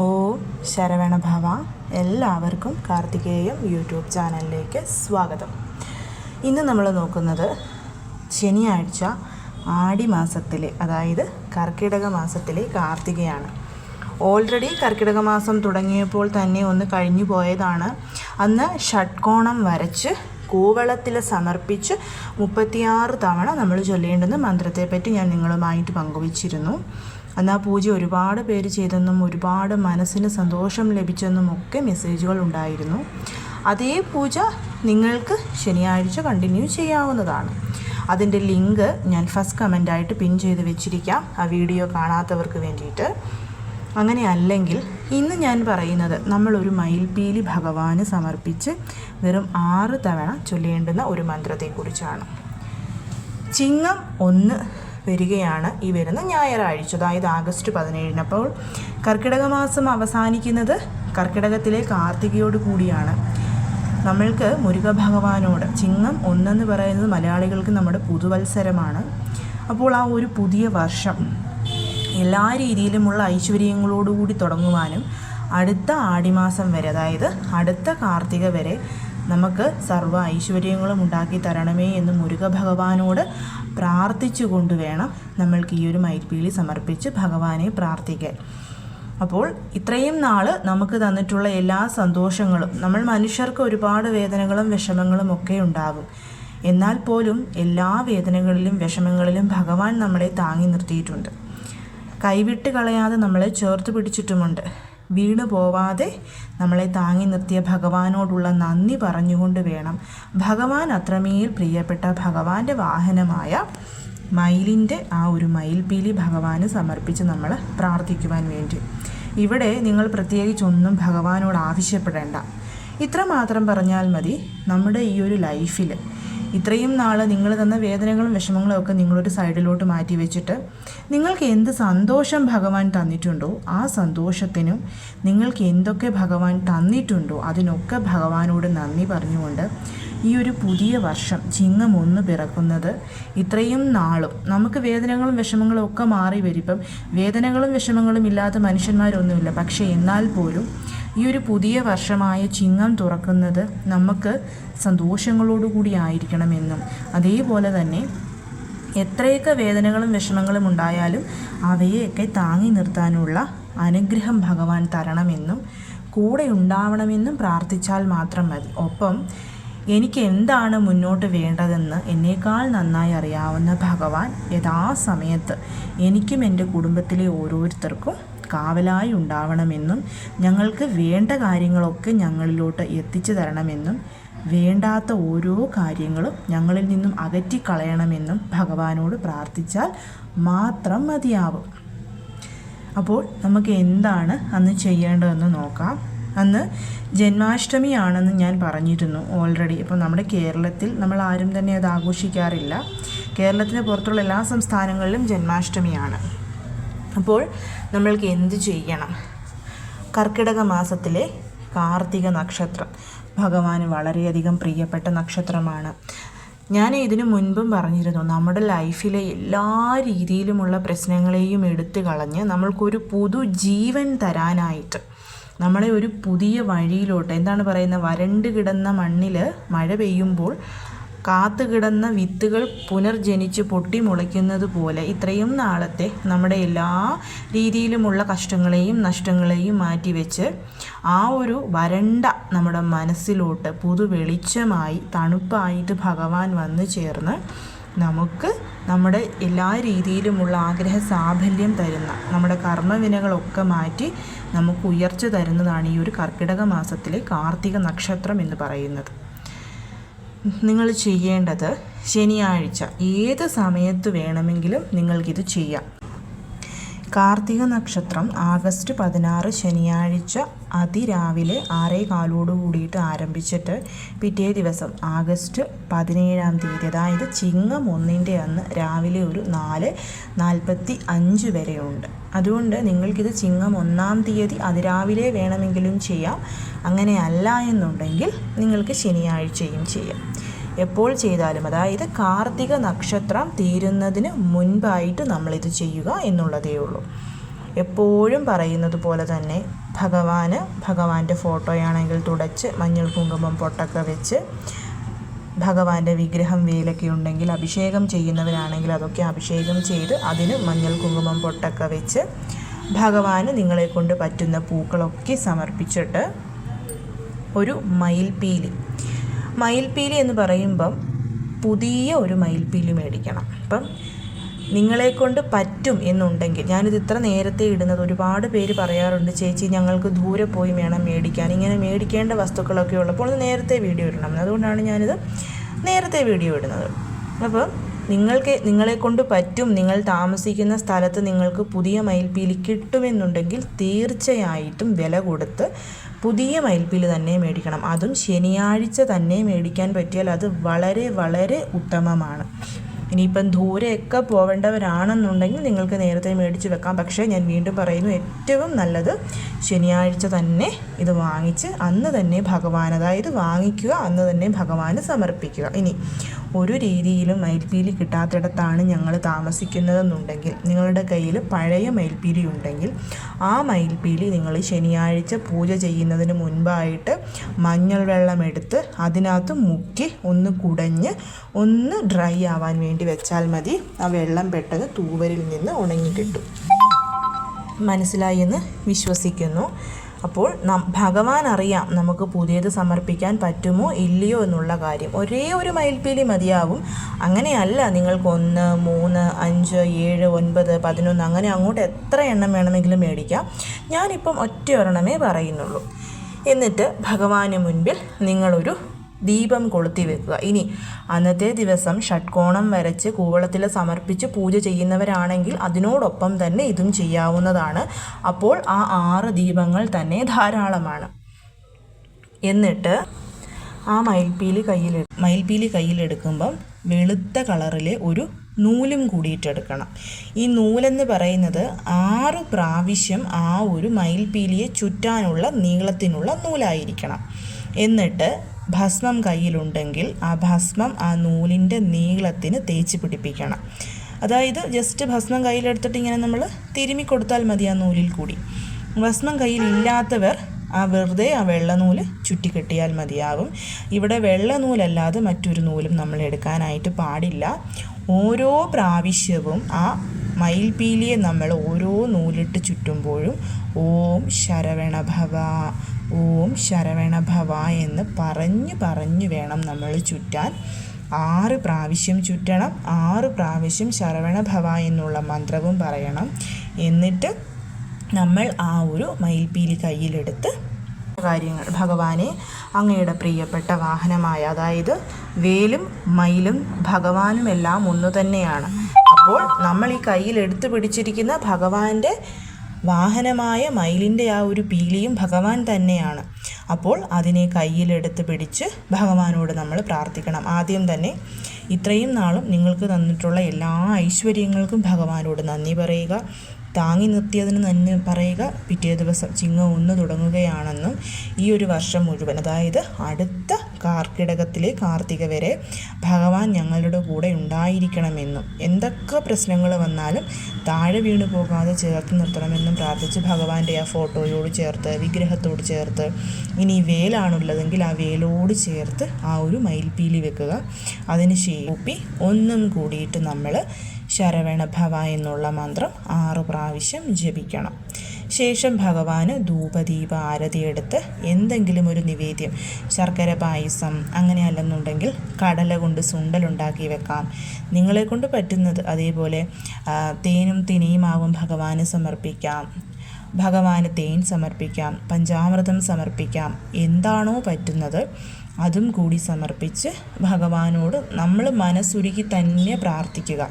ഓ ശരവണഭവ എല്ലാവർക്കും കാർത്തികേയം യൂട്യൂബ് ചാനലിലേക്ക് സ്വാഗതം. ഇന്ന് നമ്മൾ നോക്കുന്നത് ശനിയാഴ്ച ആടി മാസത്തിലെ അതായത് കർക്കിടക മാസത്തിലെ കാർത്തികയാണ്. ഓൾറെഡി കർക്കിടക മാസം തുടങ്ങിയപ്പോൾ തന്നെ ഒന്ന് കഴിഞ്ഞു പോയതാണ്. അന്ന് ഷഡ്കോണം വരച്ച് കൂവളത്തിൽ സമർപ്പിച്ച് മുപ്പത്തിയാറ് തവണ നമ്മൾ ചൊല്ലേണ്ടുന്ന മന്ത്രത്തെപ്പറ്റി ഞാൻ നിങ്ങളുമായിട്ട് പങ്കുവച്ചിരുന്നു. അന്ന് ആ പൂജ ഒരുപാട് പേര് ചെയ്തെന്നും ഒരുപാട് മനസ്സിന് സന്തോഷം ലഭിച്ചെന്നും ഒക്കെ മെസ്സേജുകൾ ഉണ്ടായിരുന്നു. അതേ പൂജ നിങ്ങൾക്ക് ശനിയാഴ്ച കണ്ടിന്യൂ ചെയ്യാവുന്നതാണ്. അതിന്റെ ലിങ്ക് ഞാൻ ഫസ്റ്റ് കമന്റായിട്ട് പിൻ ചെയ്ത് വെച്ചിരിക്കാം. ആ വീഡിയോ കാണാത്തവർക്ക് വേണ്ടിയിട്ട്. അങ്ങനെ അല്ലെങ്കിൽ ഇന്ന് ഞാൻ പറയുന്നത് നമ്മളൊരു മയിൽപീലി ഭഗവാന് സമർപ്പിച്ച് വെറും ആറ് തവണ ചൊല്ലേണ്ടുന്ന ഒരു മന്ത്രത്തെക്കുറിച്ചാണ്. ചിങ്ങം ഒന്ന് വരികയാണ് ഈ വരുന്ന ഞായറാഴ്ച. അതായത് ആഗസ്റ്റ് പതിനേഴിന്. അപ്പോൾ കർക്കിടക മാസം അവസാനിക്കുന്നത് കർക്കിടകത്തിലെ കാർത്തികയോട് കൂടിയാണ്. നമ്മൾക്ക് മുരുക ഭഗവാനോട് ചിങ്ങം ഒന്നെന്ന് പറയുന്നത് മലയാളികൾക്ക് നമ്മുടെ പുതുവത്സരമാണ്. അപ്പോൾ ആ ഒരു പുതിയ വർഷം എല്ലാ രീതിയിലുമുള്ള ഐശ്വര്യങ്ങളോടുകൂടി തുടങ്ങുവാനും അടുത്ത ആടിമാസം വരെ അതായത് അടുത്ത കാർത്തിക വരെ നമുക്ക് സർവ ഐശ്വര്യങ്ങളും ഉണ്ടാക്കി തരണമേ എന്ന് മുരുക ഭഗവാനോട് പ്രാർത്ഥിച്ചുകൊണ്ട് വേണം നമ്മൾക്ക് ഈ ഒരു മയിൽപ്പീലി സമർപ്പിച്ച് ഭഗവാനെ പ്രാർത്ഥിക്കാൻ. അപ്പോൾ ഇത്രയും നാൾ നമുക്ക് തന്നിട്ടുള്ള എല്ലാ സന്തോഷങ്ങളും നമ്മൾ മനുഷ്യർക്ക് ഒരുപാട് വേദനകളും വിഷമങ്ങളും ഒക്കെ ഉണ്ടാകും. എന്നാൽ പോലും എല്ലാ വേദനകളിലും വിഷമങ്ങളിലും ഭഗവാൻ നമ്മളെ താങ്ങി നിർത്തിയിട്ടുണ്ട്. കൈവിട്ട് കളയാതെ നമ്മളെ ചേർത്ത് പിടിച്ചിട്ടുമുണ്ട്. വീണു പോവാതെ നമ്മളെ താങ്ങി നിർത്തിയ ഭഗവാനോടുള്ള നന്ദി പറഞ്ഞുകൊണ്ട് വേണം. ഭഗവാൻ അത്രമേൽ പ്രിയപ്പെട്ട ഭഗവാന്റെ വാഹനമായ മയിലിന്റെ ആ ഒരു മയിൽപീലി ഭഗവാന് സമർപ്പിച്ച് നമ്മൾ പ്രാർത്ഥിക്കുവാൻ വേണ്ടി. ഇവിടെ നിങ്ങൾ പ്രത്യേകിച്ചൊന്നും ഭഗവാനോട് ആവശ്യപ്പെടേണ്ട. ഇത്രമാത്രം പറഞ്ഞാൽ മതി നമ്മുടെ ഈ ഒരു ലൈഫിൽ ഇത്രയും നാൾ നിങ്ങൾ തന്ന വേദനകളും വിഷമങ്ങളും ഒക്കെ നിങ്ങളൊരു സൈഡിലോട്ട് മാറ്റി വെച്ചിട്ട് നിങ്ങൾക്ക് എന്ത് സന്തോഷം ഭഗവാൻ തന്നിട്ടുണ്ടോ ആ സന്തോഷത്തിനും നിങ്ങൾക്ക് എന്തൊക്കെ ഭഗവാൻ തന്നിട്ടുണ്ടോ അതിനൊക്കെ ഭഗവാനോട് നന്ദി പറഞ്ഞുകൊണ്ട് ഈ ഒരു പുതിയ വർഷം ചിങ്ങം ഒന്ന് പിറക്കുന്നത് ഇത്രയും നാളും നമുക്ക് വേദനകളും വിഷമങ്ങളും ഒക്കെ മാറി വരിപ്പം. വേദനകളും വിഷമങ്ങളും ഇല്ലാത്ത മനുഷ്യന്മാരൊന്നുമില്ല. പക്ഷേ എന്നാൽ പോലും ഈ ഒരു പുതിയ വർഷമായ ചിങ്ങം തുറക്കുന്നത് നമുക്ക് സന്തോഷങ്ങളോടുകൂടി ആയിരിക്കണമെന്നും. അതേപോലെ തന്നെ എത്രയൊക്കെ വേദനകളും വിഷമങ്ങളും ഉണ്ടായാലും അവയെയൊക്കെ താങ്ങി നിർത്താനുള്ള അനുഗ്രഹം ഭഗവാൻ തരണമെന്നും കൂടെ ഉണ്ടാവണമെന്നും പ്രാർത്ഥിച്ചാൽ മാത്രം മതി. ഒപ്പം എനിക്ക് എന്താണ് മുന്നോട്ട് വേണ്ടതെന്ന് എന്നേക്കാൾ നന്നായി അറിയാവുന്ന ഭഗവാൻ യഥാസമയത്ത് എനിക്കും എന്റെ കുടുംബത്തിലെ ഓരോരുത്തർക്കും കാവലായി ഉണ്ടാവണമെന്നും ഞങ്ങൾക്ക് വേണ്ട കാര്യങ്ങളൊക്കെ ഞങ്ങളിലോട്ട് എത്തിച്ചു തരണമെന്നും വേണ്ടാത്ത ഓരോ കാര്യങ്ങളും ഞങ്ങളിൽ നിന്നും അകറ്റിക്കളയണമെന്നും ഭഗവാനോട് പ്രാർത്ഥിച്ചാൽ മാത്രം മതിയാവും. അപ്പോൾ നമുക്ക് എന്താണ് അന്ന് ചെയ്യേണ്ടതെന്ന് നോക്കാം. അന്ന് ജന്മാഷ്ടമിയാണെന്ന് ഞാൻ പറഞ്ഞിരുന്നു ഓൾറെഡി ഇപ്പോൾ നമ്മുടെ കേരളത്തിൽ നമ്മൾ ആരും തന്നെ അത് ആഘോഷിക്കാറില്ല. കേരളത്തിന് പുറത്തുള്ള എല്ലാ സംസ്ഥാനങ്ങളിലും ജന്മാഷ്ടമിയാണ്. അപ്പോൾ നമ്മൾക്ക് എന്ത് ചെയ്യണം? കർക്കിടക മാസത്തിലെ കാർത്തിക നക്ഷത്രം. ഭഗവാന് വളരെയധികം പ്രിയപ്പെട്ട നക്ഷത്രമാണ്. ഞാൻ ഇതിനു മുൻപും പറഞ്ഞിരുന്നു നമ്മുടെ ലൈഫിലെ എല്ലാ രീതിയിലുമുള്ള പ്രശ്നങ്ങളെയും എടുത്തു കളഞ്ഞ് നമ്മൾക്കൊരു പുതു ജീവൻ തരാനായിട്ട് നമ്മളെ ഒരു പുതിയ വഴിയിലോട്ട് എന്താണ് പറയുന്നത് വരണ്ട് കിടന്ന മണ്ണിൽ മഴ പെയ്യുമ്പോൾ കാത്തു കിടന്ന വിത്തുകൾ പുനർജനിച്ച് പൊട്ടി മുളയ്ക്കുന്നത് പോലെ ഇത്രയും നാളത്തെ നമ്മുടെ എല്ലാ രീതിയിലുമുള്ള കഷ്ടങ്ങളെയും നഷ്ടങ്ങളെയും മാറ്റിവെച്ച് ആ ഒരു വരണ്ട നമ്മുടെ മനസ്സിലോട്ട് പുതു വെളിച്ചമായി തണുപ്പായിട്ട് ഭഗവാൻ വന്നു ചേർന്ന് നമുക്ക് നമ്മുടെ എല്ലാ രീതിയിലുമുള്ള ആഗ്രഹ സാഫല്യം തരുന്ന നമ്മുടെ കർമ്മവിനകളൊക്കെ മാറ്റി നമുക്ക് ഉയർച്ച തരുന്നതാണ് ഈ ഒരു കർക്കിടക മാസത്തിലെ കാർത്തിക നക്ഷത്രം എന്ന് പറയുന്നത്. നിങ്ങൾ ചെയ്യേണ്ടത് ശനിയാഴ്ച ഏത് സമയത്ത് വേണമെങ്കിലും നിങ്ങൾക്കിത് ചെയ്യാം. കാർത്തിക നക്ഷത്രം ആഗസ്റ്റ് പതിനാറ് ശനിയാഴ്ച അതിരാവിലെ ആറേ കാലോട് കൂടിയിട്ട് ആരംഭിച്ചിട്ട് പിറ്റേ ദിവസം ആഗസ്റ്റ് പതിനേഴാം തീയതി അതായത് ചിങ്ങം ഒന്നിന്റെ അന്ന് രാവിലെ ഒരു നാല് നാൽപ്പത്തി അഞ്ച് വരെയുണ്ട്. അതുകൊണ്ട് നിങ്ങൾക്കിത് ചിങ്ങം ഒന്നാം തീയതി അതിരാവിലെ വേണമെങ്കിലും ചെയ്യാം. അങ്ങനെ അല്ല എന്നുണ്ടെങ്കിൽ നിങ്ങൾക്ക് ശനിയാഴ്ചയും ചെയ്യാം. എപ്പോൾ ചെയ്താലും അതായത് കാർത്തിക നക്ഷത്രം തീരുന്നതിന് മുൻപായിട്ട് നമ്മളിത് ചെയ്യുക എന്നുള്ളതേ ഉള്ളൂ. എപ്പോഴും പറയുന്നത് പോലെ തന്നെ ഭഗവാന് ഭഗവാന്റെ ഫോട്ടോയാണെങ്കിൽ തുടച്ച് മഞ്ഞൾ കുങ്കുമം പൊട്ടൊക്കെ വെച്ച് ഭഗവാന്റെ വിഗ്രഹം വേലൊക്കെ ഉണ്ടെങ്കിൽ അഭിഷേകം ചെയ്യുന്നവരാണെങ്കിൽ അതൊക്കെ അഭിഷേകം ചെയ്ത് അതിന് മഞ്ഞൾ കുങ്കുമം പൊട്ടൊക്കെ വെച്ച് ഭഗവാന് നിങ്ങളെ കൊണ്ട് പറ്റുന്ന പൂക്കളൊക്കെ സമർപ്പിച്ചിട്ട് ഒരു മയിൽപ്പീലി മയിൽപ്പീലി എന്ന് പറയുമ്പം പുതിയ ഒരു മയിൽപ്പീലി മേടിക്കണം. അപ്പം നിങ്ങളെ കൊണ്ട് പറ്റും എന്നുണ്ടെങ്കിൽ ഞാനിത് ഇത്ര നേരത്തെ ഇടുന്നത് ഒരുപാട് പേര് പറയാറുണ്ട് ചേച്ചി ഞങ്ങൾക്ക് ദൂരെ പോയി വേണം മേടിക്കാൻ. ഇങ്ങനെ മേടിക്കേണ്ട വസ്തുക്കളൊക്കെ ഉള്ളപ്പോൾ നേരത്തെ വീഡിയോ ഇടണം. അതുകൊണ്ടാണ് ഞാനിത് നേരത്തെ വീഡിയോ ഇടുന്നത്. അപ്പോൾ നിങ്ങൾക്ക് നിങ്ങളെ കൊണ്ട് പറ്റും നിങ്ങൾ താമസിക്കുന്ന സ്ഥലത്ത് നിങ്ങൾക്ക് പുതിയ മയിൽപ്പീലി കിട്ടുമെന്നുണ്ടെങ്കിൽ തീർച്ചയായിട്ടും വില കൊടുത്ത് പുതിയ മയിൽപ്പീലി തന്നെ മേടിക്കണം. അതും ശനിയാഴ്ച തന്നെ മേടിക്കാൻ പറ്റിയാൽ അത് വളരെ വളരെ ഉത്തമമാണ്. ഇനിയിപ്പം ദൂരെയൊക്കെ പോവേണ്ടവരാണെന്നുണ്ടെങ്കിൽ നിങ്ങൾക്ക് നേരത്തെ മേടിച്ച് വെക്കാം. പക്ഷേ ഞാൻ വീണ്ടും പറയുന്നു ഏറ്റവും നല്ലത് ശനിയാഴ്ച തന്നെ ഇത് വാങ്ങിച്ച് അന്ന് തന്നെ ഭഗവാൻ അതായത് വാങ്ങിക്കുക അന്ന് തന്നെ ഭഗവാന് സമർപ്പിക്കുക. ഇനി ഒരു രീതിയിലും മയിൽപ്പീലി കിട്ടാത്തിടത്താണ് ഞങ്ങൾ താമസിക്കുന്നതെന്നുണ്ടെങ്കിൽ നിങ്ങളുടെ കയ്യിൽ പഴയ മയിൽപ്പീലി ഉണ്ടെങ്കിൽ ആ മയിൽപ്പീലി നിങ്ങൾ ശനിയാഴ്ച പൂജ ചെയ്യുന്നതിന് മുൻപായിട്ട് മഞ്ഞൾ വെള്ളം എടുത്ത് അതിനകത്ത് മുക്കി ഒന്ന് കുടഞ്ഞ് ഒന്ന് ഡ്രൈ ആവാൻ വേണ്ടി വെച്ചാൽ മതി. ആ വെള്ളം പെട്ടെന്ന് തൂവരിൽ നിന്ന് ഉണങ്ങി കിട്ടും മനസ്സിലായി എന്ന് വിശ്വസിക്കുന്നു. അപ്പോൾ നം ഭഗവാൻ അറിയാം നമുക്ക് പുതിയത് സമർപ്പിക്കാൻ പറ്റുമോ ഇല്ലയോ എന്നുള്ള കാര്യം. ഒരേ ഒരു മയിൽപ്പീലി മതിയാവും. അങ്ങനെയല്ല നിങ്ങൾക്ക് ഒന്ന് മൂന്ന് അഞ്ച് ഏഴ് ഒൻപത് പതിനൊന്ന് അങ്ങനെ അങ്ങോട്ട് എത്ര എണ്ണം വേണമെങ്കിലും മേടിക്കാം. ഞാനിപ്പം ഒറ്റ ഒരെണ്ണമേ പറയുന്നുള്ളൂ. എന്നിട്ട് ഭഗവാന് മുൻപിൽ നിങ്ങളൊരു ദീപം കൊളുത്തി വെക്കുക. ഇനി അന്നത്തെ ദിവസം ഷഡ്കോണം വരച്ച് കൂവളത്തിൽ സമർപ്പിച്ച് പൂജ ചെയ്യുന്നവരാണെങ്കിൽ അതിനോടൊപ്പം തന്നെ ഇതും ചെയ്യാവുന്നതാണ്. അപ്പോൾ ആ ആറ് ദീപങ്ങൾ തന്നെ ധാരാളമാണ്. എന്നിട്ട് ആ മയിൽപ്പീലി കയ്യിൽ മയിൽപ്പീലി കയ്യിലെടുക്കുമ്പം വെളുത്ത കളറിലെ ഒരു നൂലും കൂടിയിട്ടെടുക്കണം ഈ നൂലെന്ന് പറയുന്നത് ആറ് പ്രാവശ്യം ആ ഒരു മയിൽപ്പീലിയെ ചുറ്റാനുള്ള നീളത്തിനുള്ള നൂലായിരിക്കണം. എന്നിട്ട് ഭസ്മം കയ്യിലുണ്ടെങ്കിൽ ആ ഭസ്മം ആ നൂലിന്റെ നീളത്തിന് തേച്ച് പിടിപ്പിക്കണം. അതായത് ജസ്റ്റ് ഭസ്മം കയ്യിലെടുത്തിട്ട് ഇങ്ങനെ നമ്മൾ തിരുമി കൊടുത്താൽ മതി ആ നൂലിൽ കൂടി. ഭസ്മം കയ്യിലില്ലാത്തവർ ആ വെറുതെ ആ വെള്ളനൂൽ ചുറ്റിക്കെട്ടിയാൽ മതിയാവും. ഇവിടെ വെള്ളനൂലല്ലാതെ മറ്റൊരു നൂലും നമ്മൾ എടുക്കാനായിട്ട് പാടില്ല. ഓരോ പ്രാവശ്യവും ആ മയിൽപീലിയെ നമ്മൾ ഓരോ നൂലിട്ട് ചുറ്റുമ്പോഴും ഓം ശരവണഭവ ഓം ശരവണഭവ എന്ന് പറഞ്ഞു പറഞ്ഞു വേണം നമ്മൾ ചുറ്റാൻ. ആറ് പ്രാവശ്യം ചുറ്റണം ആറ് പ്രാവശ്യം ശരവണഭവ എന്നുള്ള മന്ത്രവും പറയണം. എന്നിട്ട് നമ്മൾ ആ ഒരു മയിൽപ്പീലി കയ്യിലെടുത്ത് കാര്യങ്ങൾ. ഭഗവാനെ അങ്ങയുടെ പ്രിയപ്പെട്ട വാഹനമായ അതായത് വേലും മയിലും ഭഗവാനും എല്ലാം ഒന്നു തന്നെയാണ്. അപ്പോൾ നമ്മൾ ഈ കയ്യിൽ എടുത്തു പിടിച്ചിരിക്കുന്ന ഭഗവാന്റെ വാഹനമായ മയിലിന്റെ ആ ഒരു പീലിയും ഭഗവാൻ തന്നെയാണ്. അപ്പോൾ അതിനെ കയ്യിലെടുത്ത് പിടിച്ച് ഭഗവാനോട് നമ്മൾ പ്രാർത്ഥിക്കണം. ആദ്യം തന്നെ ഇത്രയും നാളും നിങ്ങൾക്ക് തന്നിട്ടുള്ള എല്ലാ ഐശ്വര്യങ്ങൾക്കും ഭഗവാനോട് നന്ദി പറയുക. താങ്ങി നിർത്തിയതിന് തന്നെ പറയുക. പിറ്റേ ദിവസം ചിങ്ങം ഒന്ന് തുടങ്ങുകയാണെന്നും ഈ ഒരു വർഷം മുഴുവൻ അതായത് അടുത്ത കാർക്കിടകത്തിലെ കാർത്തിക വരെ ഭഗവാൻ ഞങ്ങളുടെ കൂടെ ഉണ്ടായിരിക്കണമെന്നും എന്തൊക്കെ പ്രശ്നങ്ങൾ വന്നാലും താഴെ വീണു പോകാതെ ചേർത്ത് നിർത്തണമെന്നും പ്രാർത്ഥിച്ച് ഭഗവാന്റെ ആ ഫോട്ടോയോട് ചേർത്ത് വിഗ്രഹത്തോട് ചേർത്ത് ഇനി വേലാണുള്ളതെങ്കിൽ ആ വേലോട് ചേർത്ത് ആ ഒരു മയിൽപ്പീലി വെക്കുക. അതിന് ശേപ്പി ഒന്നും കൂടിയിട്ട് നമ്മൾ ശരവണ ഭവ എന്നുള്ള മന്ത്രം ആറ് പ്രാവശ്യം ജപിക്കണം. ശേഷം ഭഗവാന് ധൂപദീപ ആരതി എടുത്ത് എന്തെങ്കിലും ഒരു നിവേദ്യം ശർക്കര പായസം അങ്ങനെ അല്ലെന്നുണ്ടെങ്കിൽ കടല കൊണ്ട് സുണ്ടലുണ്ടാക്കി വെക്കാം. നിങ്ങളെ കൊണ്ട് പറ്റുന്നത് അതേപോലെ തേനും തിനിയുമാവും ഭഗവാന് സമർപ്പിക്കാം. ഭഗവാന് തേൻ സമർപ്പിക്കാം പഞ്ചാമൃതം സമർപ്പിക്കാം. എന്താണോ പറ്റുന്നത് അതും കൂടി സമർപ്പിച്ച് ഭഗവാനോട് നമ്മൾ മനസ്സുരുക്കി തന്നെ പ്രാർത്ഥിക്കുക.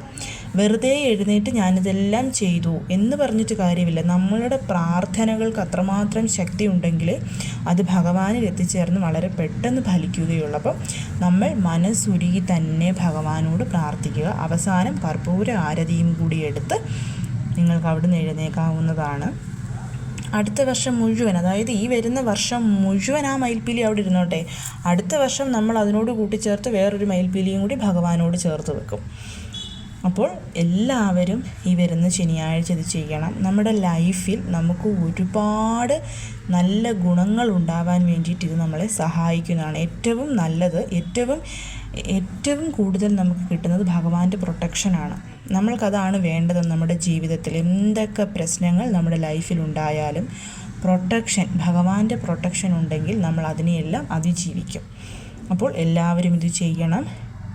വെറുതെ എഴുന്നേറ്റ് ഞാനിതെല്ലാം ചെയ്തു എന്ന് പറഞ്ഞിട്ട് കാര്യമില്ല. നമ്മളുടെ പ്രാർത്ഥനകൾക്ക് അത്രമാത്രം ശക്തി ഉണ്ടെങ്കിൽ അത് ഭഗവാനിൽ എത്തിച്ചേർന്ന് വളരെ പെട്ടെന്ന് ഫലിക്കുകയുള്ളൂ. അപ്പം നമ്മൾ മനസ്സുരുകി തന്നെ ഭഗവാനോട് പ്രാർത്ഥിക്കുക. അവസാനം കർപ്പൂര ആരതിയും കൂടി എടുത്ത് നിങ്ങൾക്ക് അവിടുന്ന് എഴുന്നേക്കാവുന്നതാണ്. അടുത്ത വർഷം മുഴുവൻ അതായത് ഈ വരുന്ന വർഷം മുഴുവൻ ആ മയിൽപ്പീലി അവിടെ ഇരുന്നോട്ടെ. അടുത്ത വർഷം നമ്മൾ അതിനോട് കൂട്ടിച്ചേർത്ത് വേറൊരു മയിൽപ്പീലിയും കൂടി ഭഗവാനോട് ചേർത്ത് വെക്കും. അപ്പോൾ എല്ലാവരും ഈ വരുന്ന ശനിയാഴ്ച ഇത് ചെയ്യണം. നമ്മുടെ ലൈഫിൽ നമുക്ക് ഒരുപാട് നല്ല ഗുണങ്ങൾ ഉണ്ടാവാൻ വേണ്ടിയിട്ട് ഇത് നമ്മളെ സഹായിക്കുന്നതാണ്. ഏറ്റവും നല്ലത് ഏറ്റവും ഏറ്റവും കൂടുതൽ നമുക്ക് കിട്ടുന്നത് ഭഗവാന്റെ പ്രൊട്ടക്ഷനാണ് നമ്മൾക്കതാണ് വേണ്ടത് നമ്മുടെ ജീവിതത്തിൽ എന്തൊക്കെ പ്രശ്നങ്ങൾ നമ്മുടെ ലൈഫിൽ ഉണ്ടായാലും പ്രൊട്ടക്ഷൻ ഭഗവാന്റെ പ്രൊട്ടക്ഷൻ ഉണ്ടെങ്കിൽ നമ്മൾ അതിനെയെല്ലാം അതിജീവിക്കും. അപ്പോൾ എല്ലാവരും ഇത് ചെയ്യണം.